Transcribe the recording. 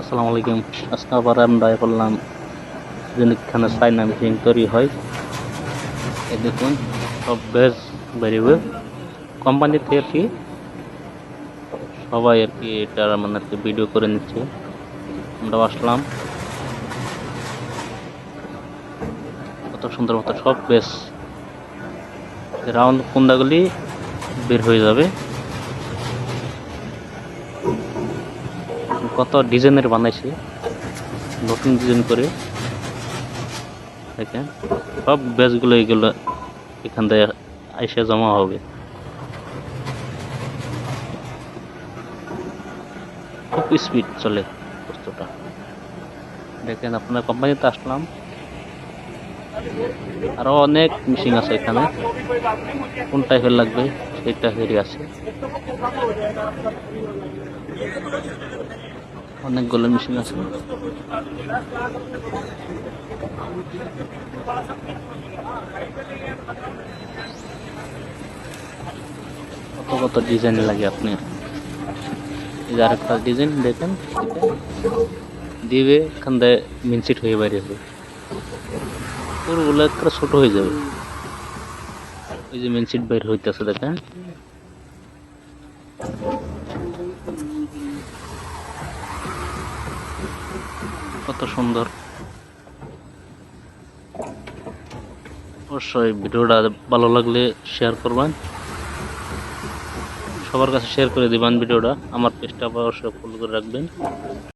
আসসালামু আলাইকুম। আজকে আবার আমরা করলাম যেখানে চাইনা মেশিন তৈরি হয়। এই দেখুন, সব বেশ বেরিয়ে কোম্পানি থেকে আর কি সবাই আর কি এটা মানে ভিডিও করে নিচ্ছে। আমরা আসলাম। কত সুন্দর মতো সব বেশ। রাউন্ড কুন্দাগুলি বের হয়ে যাবে। কত ডিজাইনের বানাইছে, নতুন ডিজাইন করে। দেখেন, সব ব্যাচগুলো এগুলো এখান থেকে আইসে জমা হবে। খুব স্পিড চলে বস্তুটা। দেখেন, আপনার কোম্পানিতে আসলাম। আরও অনেক মেশিন আছে এখানে। কোন টাইপের লাগবে সেই টাইপেরই আছে। অনেকগুলো মেশিন আছে। কত কত ডিজাইন লাগে আপনি এই একটা ডিজাইন দেখেন, দিবে, এখান থেকে মিনসিট হয়ে বাইরে হবে। পুরোগুলো একটা ছোট হয়ে যাবে। ওই যে মিনসিট বাইর হইতেছে দেখেন। কত সুন্দর। অবশ্যই ভিডিওটা ভালো লাগলে শেয়ার করবেন। সবার কাছে শেয়ার করে দিবেন ভিডিওটা। আমার পেজটা অবশ্যই ফলো করে রাখবেন।